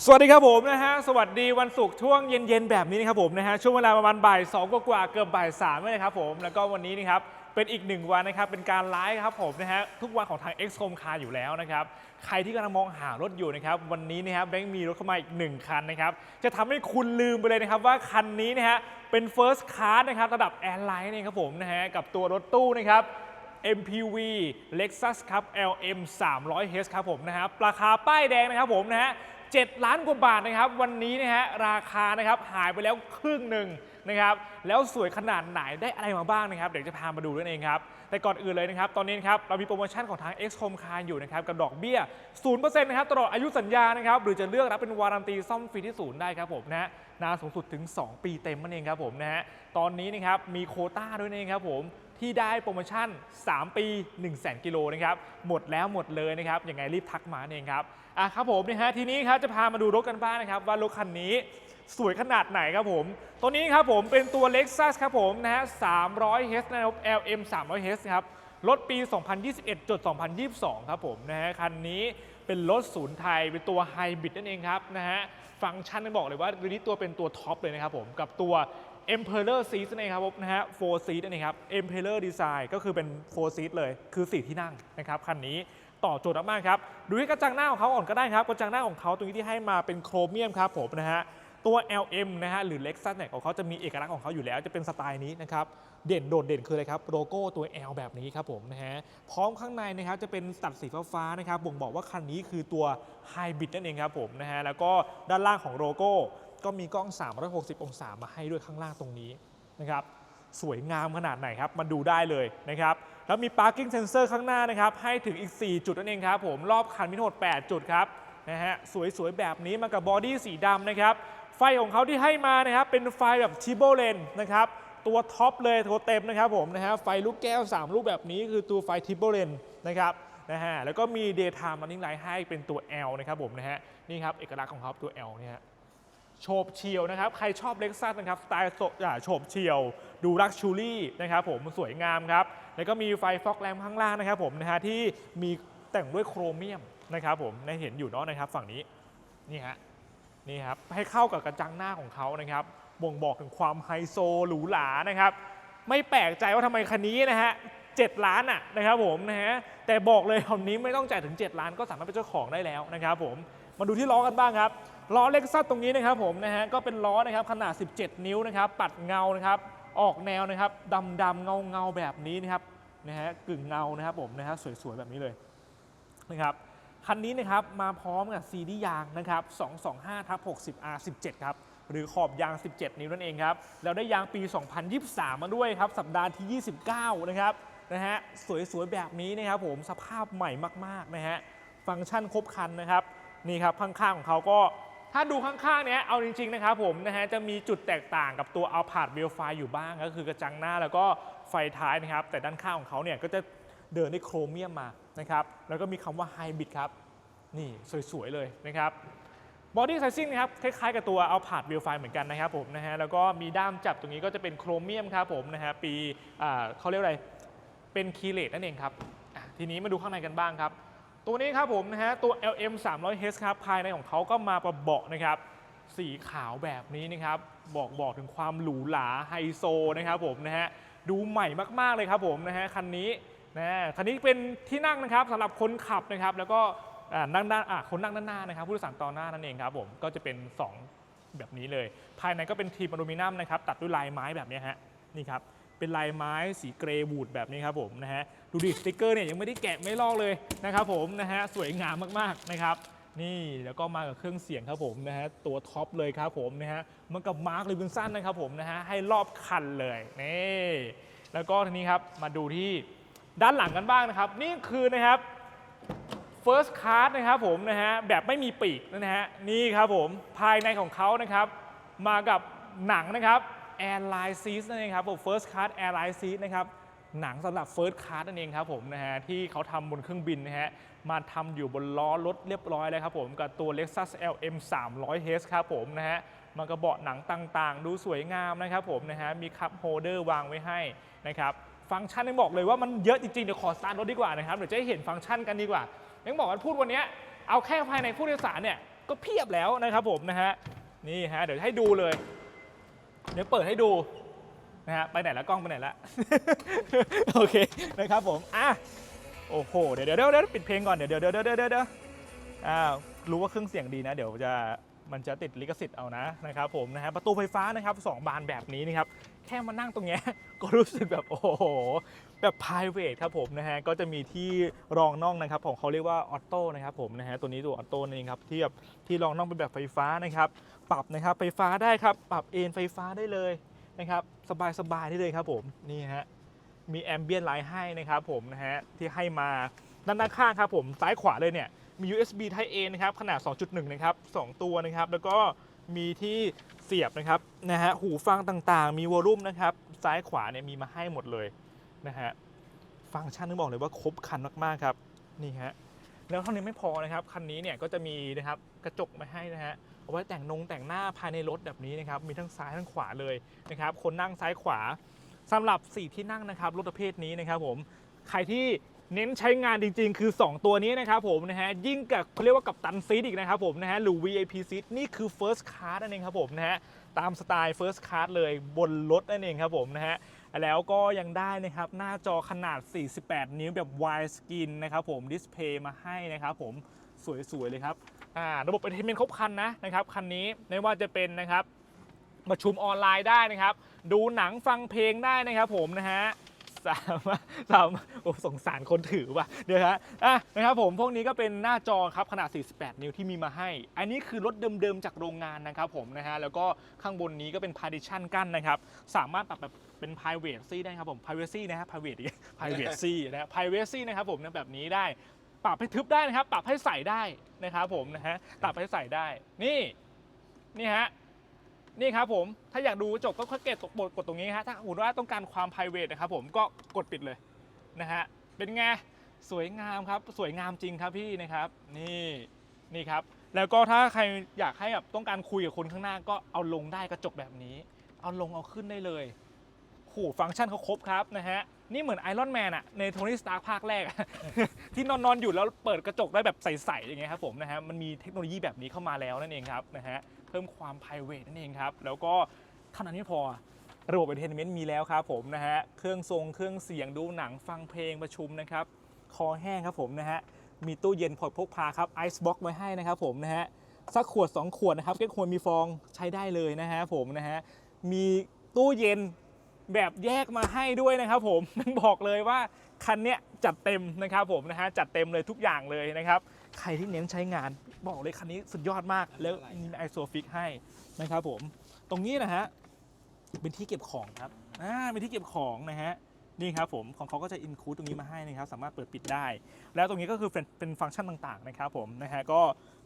สวัสดีครับผมนะฮะสวัสดีวันศุกร์ช่วงเย็นๆแบบนี้นะครับผมนะฮะช่วงเวลาประมาณบ่ายสองกว่าเกือบบ่ายสามเลยนะครับผมแล้วก็วันนี้นะครับเป็นอีกหนึ่งวันนะครับเป็นการไลฟ์ครับผมนะฮะทุกวันของทาง XCOM Car อยู่แล้วนะครับใครที่กำลังมองหารถอยู่นะครับวันนี้นะครับแบงค์มีรถเข้ามาอีกหนึ่งคันนะครับจะทำให้คุณลืมไปเลยนะครับว่าคันนี้นะฮะเป็น First Class นะครับระดับแอร์ไลน์เองครับผมนะฮะกับตัวรถตู้นะครับ MPV Lexus ครับ LM 300H ครับผมนะฮะราคาป้ายแดงนะครับผมนะฮะ 7 ล้านกว่าบาทนะครับ วันนี้นะฮะราคานะครับหายไปแล้วครึ่งหนึ่งนะครับแล้วสวยขนาดไหนได้อะไรมาบ้างนะครับ เดี๋ยวจะพามาดูนั่นเองครับ แต่ก่อนอื่นเลยนะครับ ตอนนี้นครับเรามีโปรโมชั่นของทาง XCOM Car อยู่นะครับกับดอกเบี้ย 0%นะครับตลอดอายุสัญญานะครับหรือจะเลือกรับเป็นวารันตีซ่อมฟรีที่ศูนย์ได้ครับผมนะฮะนานสูงสุดถึง 2 ปีเต็มนั่นเองครับผมนะฮะตอนนี้นะครับมีโคต้าด้วยนั่นเองครับผมที่ได้โปรโมชั่น 3 ปี 1 0 0 0 0 0กิโลนะครับหมดแล้วหมดเลยนะครับยังไงรีบทักมาเองครับ อะครับผมนะฮะทีนี้ครับจะพามาดูรถกันบ้างนะครับ ว่ารถคันนี้สวยขนาดไหนครับผม ตัวนี้ครับผมเป็นตัว Lexus ครับผมนะฮะ 300H นะครับ LM 300H ครับ รถปี 2021จด2022 ครับผมนะฮะ คันนี้เป็นรถศูนย์ไทย เป็นตัวไฮบริดนั่นเองครับนะฮะ ฟังก์ชันบอกเลยว่าตัวนี้ตัวเป็นตัวท็อปเลยนะครับผม กับตัว Emperor Seat นั่นเองครับผมนะฮะ four seat นั่นเองครับ Emperor Design ก็คือเป็น four seat เลย คือ 4 ที่นั่งนะครับ คันนี้ ตอบโจทย์มากๆครับดูที่กระจังหน้าของเขาก่อนก็ได้ครับกระจังหน้าของเขาตรงนี้ที่ให้มาเป็นโครเมียมครับผมนะฮะตัว LM นะฮะหรือ Lexus เนี่ยของเขาจะมีเอกลักษณ์ของเขาอยู่แล้วจะเป็นสไตล์นี้นะครับเด่นโดดเด่นคืออะไรครับโลโก้ตัว L แบบนี้ครับผมนะฮะพร้อมข้างในนะครับจะเป็นตัดสีฟ้าๆนะครับบ่งบอกว่าคันนี้คือตัวไฮบริดนั่นเองครับผมนะฮะแล้วก็ด้านล่างของโลโก้ ก็มีกล้อง 360 องศามาให้ด้วยข้างล่างตรงนี้นะครับสวยงามขนาดไหนครับมาดูได้เลยนะครับ แล้วมี parking sensor ข้างหน้านะครับ ให้ถึงอีก 4 จุดนั่นเองครับผมรอบคันมีทั้งหมด 8 จุดครับนะฮะสวยๆ แบบนี้มากับบอดี้สีดำนะครับ ไฟของเขาที่ให้มานะครับ เป็นไฟแบบทิโบเลนนะครับ ตัวท็อปเลยตัวเต็มนะครับผมนะฮะไฟลูกแก้ว 3 ลูกแบบนี้คือตัวไฟทิโบเลนนะครับนะฮะแล้วก็มี daytime running light ให้เป็นตัว L นะครับผมนะฮะนี่ครับเอกลักษณ์ของเขาตัว L เนี่ยฮะโฉบเฉียวนะครับ ใครชอบเล็กซัสนะครับสไตล์โซอ่าโฉบเฉียว ดูรักชูรี่นะครับผมสวยงามครับ แล้วก็มีไฟฟอกแลมข้างล่างนะครับผมนะฮะที่มีแต่งด้วยโครเมียมนะครับผมได้เห็นอยู่เนาะนะครับฝั่งนี้นี่ฮะนี่ครับให้เข้ากับกระจังหน้าของเขานะครับบ่งบอกถึงความไฮโซหรูหรานะครับไม่แปลกใจว่าทำไมคันนี้นะฮะ7ล้านอะนะครับผมนะฮะแต่บอกเลยคันนี้ไม่ต้องจ่ายถึง 7 ล้านก็สามารถเป็นเจ้าของได้แล้วนะครับผมมาดูที่ล้อกันบ้างครับล้อเล็กซัสตรงนี้นะครับผมนะฮะก็เป็นล้อนะครับขนาด 17 นิ้วนะครับปัดเงานะครับ ออกแนวนะครับดำดำเงาเงาแบบนี้นะครับนะฮะกึ่งเงานะครับผมนะฮะสวยๆแบบนี้เลยนะครับคันนี้นะครับมาพร้อมกับซีดียางนะครับ225ทับ60 R 17 ครับหรือขอบยาง 17 นิ้วนั่นเองครับแล้วได้ยางปี 2023 มาด้วยครับสัปดาห์ที่ 29 นะครับนะฮะสวยๆแบบนี้นะครับผมสภาพใหม่มากๆนะฮะฟังก์ชันครบคันนะครับนี่ครับข้างๆของเขาก็ ถ้าดูข้างๆเนี้ยเอาจริงๆนะครับผมนะฮะจะมีจุดแตกต่างกับตัว a l p a r d w e l f i อยู่บ้างก็คือกระจังหน้าแล้วก็ไฟท้ายนะครับ แต่ด้านข้างของเขาเนี่ยก็จะเดินด้วยโครเมียมมานะครับแล้วก็มีคำว่าไฮบริดครับ นี่สวยๆเลยนะครับบอดี้ไซซิ่งนะครับคล้ายๆกับตัว a l p a r d w e l f i เหมือนกันนะครับผมนะฮะแล้วก็มีด้ามจับตรงนี้ก็จะเป็นโครเมียมครับผมนะฮะปีอ่าเขาเรียกอะไรเป็นคีเลตนั่นเองครับทีนี้มาดูข้างในกันบ้างครับ ตัวนี้ครับผมนะฮะตัว LM 300H ครับภายในของเขาก็มาประเบาะนะครับ สีขาวแบบนี้นะครับ บอกบอกถึงความหรูหราไฮโซนะครับผมนะฮะดูใหม่มากๆเลยครับผมนะฮะคันนี้นะคันนี้เป็นที่นั่งนะครับสำหรับคนขับนะครับ แล้วก็นั่งด้านอะคนนั่งด้านหน้านะครับ ผู้โดยสารตอนหน้านั่นเองครับผมก็จะเป็น 2 แบบนี้เลย ภายในก็เป็นทีมอลูมิเนียมนะครับ ตัดด้วยลายไม้แบบนี้ฮะนี่ครับเป็นลายไม้สีเกรย์วูดแบบนี้ครับผมนะฮะ ดูดิสติกเกอร์เนี่ยยังไม่ได้แกะไม่ลอกเลยนะครับผมนะฮะสวยงามมากๆนะครับนี่แล้วก็มากับเครื่องเสียงครับผมนะฮะตัวท็อปเลยครับผมนะฮะมันกับมาร์คลิวินสันนะครับผมนะฮะให้รอบคันเลยนี่แล้วก็ทีนี้ครับมาดูที่ด้านหลังกันบ้างนะครับ นี่คือนะครับ First Class นะครับผมนะฮะแบบไม่มีปีกนะฮะนี่ครับผมภายในของเขานะครับ มากับหนังนะครับ Airline Seat นั่นเองครับผม First Class Airline Seat นะครับ หนังสำหรับ First Class นั่นเองครับผมนะฮะที่เขาทำบนเครื่องบินนะฮะมาทำอยู่บนล้อรถเรียบร้อยเลยครับผมกับตัว Lexus LM 300H ครับผมนะฮะมันกระเบาะหนังต่างๆ ดูสวยงามนะครับผมนะฮะมีคัพโฮเดอร์วางไว้ให้นะครับฟังก์ชันยังบอกเลยว่ามันเยอะจริงๆ เดี๋ยวขอสตาร์ทรถดีกว่านะครับเดี๋ยวจะให้เห็นฟังก์ชันกันดีกว่ายังบอกว่าพูดวันนี้เอาแค่ภายในผู้โดยสารเนี่ยก็เพียบแล้วนะครับผมนะฮะนี่ฮะเดี๋ยวให้ดูเลย เดี๋ยวเปิดให้ดู นะฮะไปไหนแล้วกล้องไปไหนละ โอเคนะครับผมอะโอ้โหเดี๋ยวเดี๋ยวเดี๋ยวปิดเพลงก่อนเดี๋ยวเดี๋ยวเดี๋ยวเดี๋ยวเดี๋ยวเดี๋ยวอ้ารู้ว่าเครื่องเสียงดีนะ เดี๋ยวจะมันจะติดลิขสิทธิ์เอานะนะครับผมนะฮะประตูไฟฟ้านะครับสองบานแบบนี้นะครับแค่มานั่งตรงเนี้ยก็รู้สึกแบบโอ้โหแบบ p r i v a t ครับผมนะฮะก็จะมีที่รองน่องนะครับของเขาเรียกว่าออโต้นะครับผมนะฮะตัวนี้ตัวออโต้นั่นเองครับที่แบบที่รองน่องเป็นแบบไฟฟ้านะครับปรับนะครับไฟฟ้าได้ครับปรับเอนไฟฟ้าได้เลย นะครับสบายๆได้เลยครับผมนี่ฮะมีแอมเบียนไลท์ให้นะครับผมนะฮะที่ให้มาด้านด้าข้างครับผมซ้ายขวาเลยเนี่ยมี USB Type A นะครับขนาด 2.1 นะครับสองตัวนะครับ แล้วก็มีที่เสียบนะครับนะฮะหูฟังต่างๆ มีวอลลุ่มนะครับ ซ้ายขวาเนี่ยมีมาให้หมดเลยนะฮะฟังก์ชันนึกบอกเลยว่าครบครันมากๆครับนี่ฮะแล้วเท่านี้ไม่พอนะครับ คันนี้เนี่ยก็จะมีนะครับกระจกมาให้นะฮะ เอาไว้แต่งนงแต่งหน้าภายในรถแบบนี้นะครับมีทั้งซ้ายทั้งขวาเลยนะครับคนนั่งซ้ายขวาสำหรับ 4 ที่นั่งนะครับรถประเภทนี้นะครับผมใครที่เน้นใช้งานจริง ๆ คือ 2 ตัวนี้นะครับผมนะฮะยิ่งกับเขาเรียกว่ากับตันซีทอีกนะครับผมนะฮะหรือ VIP seat นี่คือ first class นั่นเองครับผมนะฮะตามสไตล์ first class เลยบนรถนั่นเองครับผมนะฮะแล้วก็ยังได้นะครับหน้าจอขนาด 48 นิ้วแบบ wide screen นะครับผมดิสเพย์มาให้นะครับผมสวย ๆ เลยครับ ระบบเอนเตอร์เทนเมนต์ครบคันนะนะครับคันนี้ไม่ว่าจะเป็นนะครับประชุมออนไลน์ได้นะครับ ดูหนังฟังเพลงได้นะครับผมนะฮะสามารถสามารถโอ้สงสารคนถือว่ะเดี๋ยวฮะอะนะครับผมพวกนี้ก็เป็นหน้าจอครับขนาด 48 นิ้วที่มีมาให้ อันนี้คือรถเดิมๆจากโรงงานนะครับผมนะฮะแล้วก็ข้างบนนี้ก็เป็น partition กั้นนะครับ สามารถปรับแบบเป็น privacy ได้ครับผม privacy นะฮะ private privacy นะฮะ privacy นะครับผมนะแบบนี้ได้ ปรับให้ทึบได้นะครับ ปรับให้ใส่ได้นะครับผมนะฮะปรับให้ใส่ได้ นี่นี่ฮะนี่ครับผมถ้าอยากดูกระจกก็ค่อยเกตกดกดตรงนี้ฮะถ้าสมมติว่าต้องการความ p r i v a t นะครับผมก็กดปิดเลยนะฮะเป็นไงสวยงามครับ สวยงามจริงครับพี่นะครับ นี่นี่ครับ แล้วก็ถ้าใครอยากให้แบบต้องการคุยกับคนข้างหน้าก็เอาลงได้กระจกแบบนี้ เอาลงเอาขึ้นได้เลยโหฟังก์ชันเขาครบครับนะฮะ นี่เหมือนไอรอนแมนอะในโทนี่สตาร์ภาคแรก ที่นอนนอนอยู่แล้วเปิดกระจกได้แบบใสๆอย่างเงี้ยครับผมนะฮะมันมีเทคโนโลยีแบบนี้เข้ามาแล้วนั่นเองครับนะฮะเพิ่มความ p r i v a t นั่นเองครับแล้วก็เท่านั้นไม่พอระบบ entertainment มีแล้วครับผมนะฮะเครื่องทรงเครื่องเสียงดูหนังฟังเพลงประชุมนะครับคอแห้งครับผมนะฮะมีตู้เย็นพอพกพาครับไอซ์บ็อกไว้ให้นะครับผมนะฮะสักขวด 2 ขวดนะครับแก้ควรมีฟองใช้ได้เลยนะฮะผมนะฮะมีตู้เย็น แบบแยกมาให้ด้วยนะครับผมบอกเลยว่าคันเนี้ยจัดเต็มนะครับผมนะฮะจัดเต็มเลยทุกอย่างเลยนะครับ ใครที่เน้นใช้งานบอกเลยคันนี้สุดยอดมากแล้วมีไอโซฟิกให้นะครับผมตรงนี้นะฮะเป็นที่เก็บของครับอ่าเป็นที่เก็บของนะฮะนี่ครับผมของเขาก็จะอินคูดตรงนี้มาให้นะครับ สามารถเปิดปิดได้ แล้วตรงนี้ก็คือเป็นเป็นฟังก์ชันต่างๆนะครับผมนะฮะก็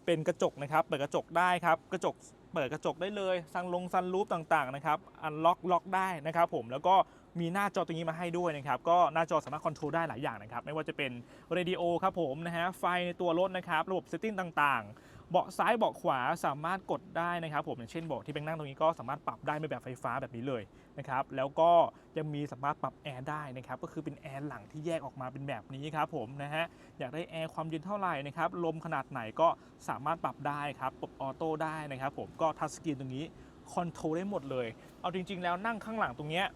เป็นกระจกนะครับ เปิดกระจกได้ครับ กระจกเปิดกระจกได้เลยซันลงซันรูปต่างๆนะครับ อันล็อกล็อกได้นะครับผม แล้วก็มีหน้าจอตรงนี้มาให้ด้วยนะครับ ก็หน้าจอสามารถคอนโทรลได้หลายอย่างนะครับ ไม่ว่าจะเป็นเรดิโอครับผมนะฮะ ไฟในตัวรถนะครับ ระบบเซตติ้งต่างๆ เบาะซ้ายเบาะขวาสามารถกดได้นะครับผมอย่างเช่นเบาะที่เป็นนั่งตรงนี้ก็สามารถปรับได้เป็นแบบไฟฟ้าแบบนี้เลยนะครับแล้วก็ยังมีสามารถปรับแอร์ได้นะครับก็คือเป็นแอร์หลังที่แยกออกมาเป็นแบบนี้ครับผมนะฮะอยากได้แอร์ความเย็นเท่าไหร่นะครับลมขนาดไหนก็สามารถปรับได้ครับปรับออโต้ได้นะครับผมก็ทัชสกรีนตรงนี้คอนโทรลได้หมดเลย เอาจริง ๆ แล้วนั่งข้างหลังตรงเนี้ย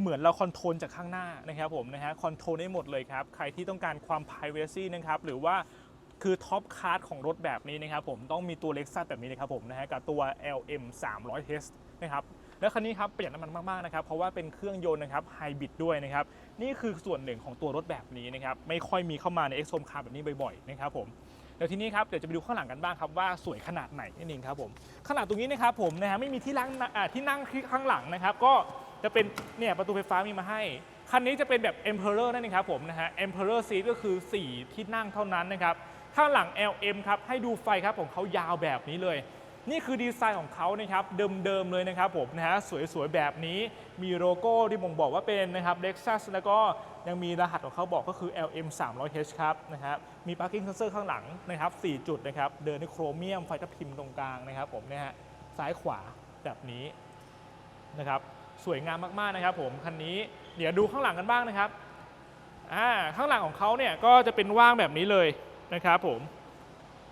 เหมือนเราคอนโทรลจากข้างหน้านะครับผมนะฮะคอนโทรลได้หมดเลยครับ ใครที่ต้องการความ p r i เวซีนะครับหรือว่า คือท็อปคาร์ดของรถแบบนี้นะครับผมต้องมีตัวเล็กซัสแบบนี้นะครับผมนะฮะกับตัว LM 300H นะครับแล้วคันนี้ครับประหยัดน้ำมันมากๆนะครับเพราะว่าเป็นเครื่องยนต์นะครับไฮบริดด้วยนะครับนี่คือส่วนหนึ่งของตัวรถแบบนี้นะครับไม่ค่อยมีเข้ามาใน X Home Car แบบนี้บ่อยๆนะครับผมเดี๋ยวทีนี้ครับเดี๋ยวจะไปดูข้างหลังกันบ้างครับว่าสวยขนาดไหนนั่นเองครับผมขนาดตรงนี้นะครับผมนะฮะไม่มีที่นั่งที่นั่งข้างหลังนะครับก็จะเป็นเนี่ยประตูไฟฟ้ามีมาให้ คันนี้จะเป็นแบบ Emperor นั่นเองครับผมนะฮะ Emperor Seat ก็คือ 4 ที่นั่งเท่านั้นนะครับ ข้างหลัง LM ครับให้ดูไฟครับของเขายาวแบบนี้เลย นี่คือดีไซน์ของเขานะครับเดิมๆเลยนะครับผมนะฮะสวยๆแบบนี้มีโลโก้ที่บ่งบอกว่าเป็นนะครับ Lexus แล้วก็ยังมีรหัสของเขาบอกก็คือ LM 300H ครับนะครับมี parking sensor ข้างหลังนะครับ4จุดนะครับเดินด้วยโครเมียมไฟทับทิมตรงกลางนะครับผมนะฮะซ้ายขวาแบบนี้นะครับสวยงามมากๆนะครับผมคันนี้เดี๋ยวดูข้างหลังกันบ้างนะครับอ่าข้างหลังของเขาเนี่ยก็จะเป็นว่างแบบนี้เลย นะครับผม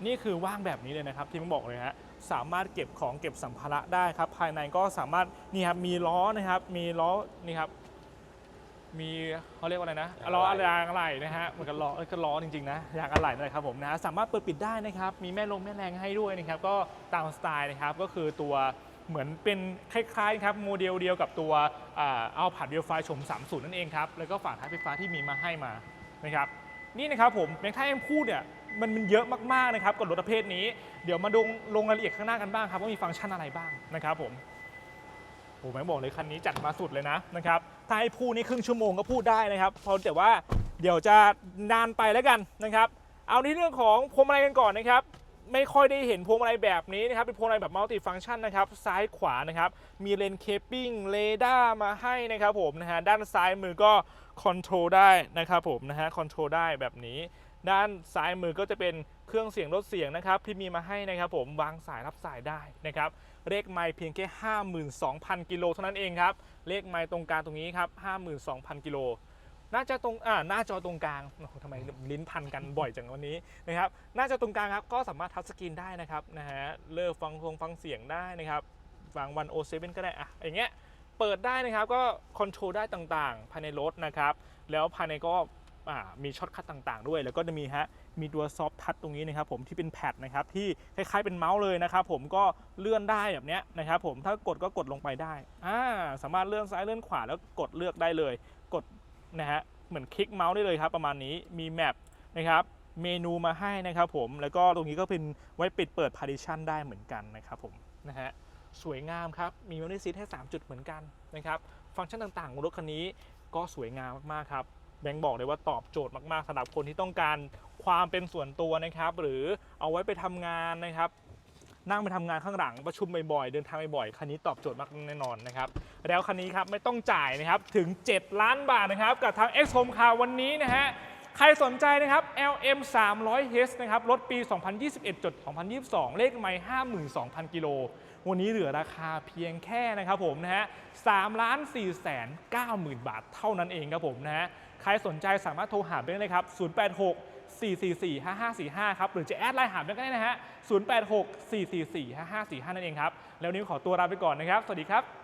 นี่คือว่างแบบนี้เลยนะครับที่ผมบอกเลยฮะสามารถเก็บของเก็บสัมภาระได้ครับ ภายในก็สามารถนี่ครับมีล้อนะครับ มีล้อนี่ครับ มีเขาเรียกว่าอะไรนะยางอะไหล่ล้ออะไรยางอะไหล่นะฮะเหมือนกับล้อเอ้ยก็ล้อจริงๆนะยางอะไหล่นั่นแหละครับผมนะฮะสามารถเปิดปิดได้นะครับ มีแม่ลงแม่แรงให้ด้วยนะครับ ก็ตามสไตล์นะครับก็คือตัวเหมือนเป็นคล้ายๆครับโมเดลเดียวกับตัวเอาผ่านเวลไฟชม 30 นั่นเองครับแล้วก็ฝาท้ายไฟฟ้าที่มีมาให้มานะครับ นี่นะครับผมแบงค์ท่าเอ็มพูดเนี่ยมันมันเยอะมากๆนะครับกับรถประเภทนี้ เดี๋ยวมาดูลงรายละเอียดข้างหน้ากันบ้างครับว่ามีฟังก์ชันอะไรบ้างนะครับผมโอ้แม่บอกเลยคันนี้จัดมาสุดเลยนะนะครับถ้าให้พูดนี่ครึ่งชั่วโมงก็พูดได้นะครับเพราะแต่ว่าเดี๋ยวจะนานไปแล้วกันนะครับ เอาในเรื่องของพวงมาลัยกันก่อนนะครับไม่ค่อยได้เห็นพวงมาลัยแบบนี้นะครับเป็นพวงมาลัยแบบมัลติฟังก์ชันนะครับซ้ายขวานะครับมีเลนเคปปิ้งเรดาร์มาให้นะครับผมนะฮะด้านซ้ายมือก็ คอนโทรลได้นะครับผมนะฮะคอนโทรลได้แบบนี้ ด้านซ้ายมือก็จะเป็นเครื่องเสียงลดเสียงนะครับที่มีมาให้นะครับผมวางสายรับสายได้นะครับเลขไมล์เพียงแค่ 52,000 กิโลเท่านั้นเองครับเลขไมล์ตรงกลางตรงนี้ครับ52,000 กิโลน่าจะตรงอ่าหน้าจอตรงกลางโอ้ทำไมลิ้นพันกันบ่อยจังวันนี้นะครับหน้าจอตรงกลางครับก็สามารถทัชสกรีนได้นะครับนะฮะเลิกฟังพงฟังเสียงได้นะครับฟังวันโอเซเว่นก็ได้อะอย่างเงี้ย เปิดได้นะครับก็คอนโทรลได้ต่างๆ ภายในรถนะครับ แล้วภายในก็มีช็อตคัทต่างๆ ด้วย แล้วก็จะมีฮะมีตัวซอฟทัชตรงนี้นะครับผมที่เป็นแพดนะครับที่คล้ายๆเป็นเมาส์เลยนะครับผมก็เลื่อนได้แบบนี้นะครับผมถ้ากดก็กดลงไปได้อ่าสามารถเลื่อนซ้ายเลื่อนขวาแล้วกดเลือกได้เลย กดนะฮะเหมือนคลิกเมาส์ได้เลยครับประมาณนี้มีแมปนะครับเมนูมาให้นะครับผมแล้วก็ตรงนี้ก็เป็นไว้ปิดเปิด partition ได้เหมือนกันนะครับผมนะฮะ สวยงามครับ มีมินิซีทให้ 3 จุดเหมือนกันนะครับ ฟังก์ชันต่างๆของรถคันนี้ก็สวยงามมากๆครับ แบงค์บอกเลยว่าตอบโจทย์มากๆสำหรับคนที่ต้องการความเป็นส่วนตัวนะครับ หรือเอาไว้ไปทำงานนะครับ นั่งไปทำงานข้างหลังประชุมบ่อยๆ เดินทางบ่อยๆ คันนี้ตอบโจทย์มากแน่นอนนะครับ แล้วคันนี้ครับไม่ต้องจ่ายนะครับถึง 7 ล้านบาทนะครับกับทาง X Home Car วันนี้นะฮะ ใครสนใจนะครับ LM 300 h นะครับรถปี 2021จด2022 เลขไม่52,000 กิโล วันนี้เหลือราคาเพียงแค่นะครับผมนะฮะ3ล้าน4แสน9หมื่นบาทเท่านั้นเองครับผมนะฮะ ใครสนใจสามารถโทรหาได้เลยครับ 086 444 5545 ครับ หรือจะแอดไลน์หาได้ก็ได้นะฮะ 086 444 5545 นั่นเองครับ แล้วนี้ขอตัวลาไปก่อนนะครับ สวัสดีครับ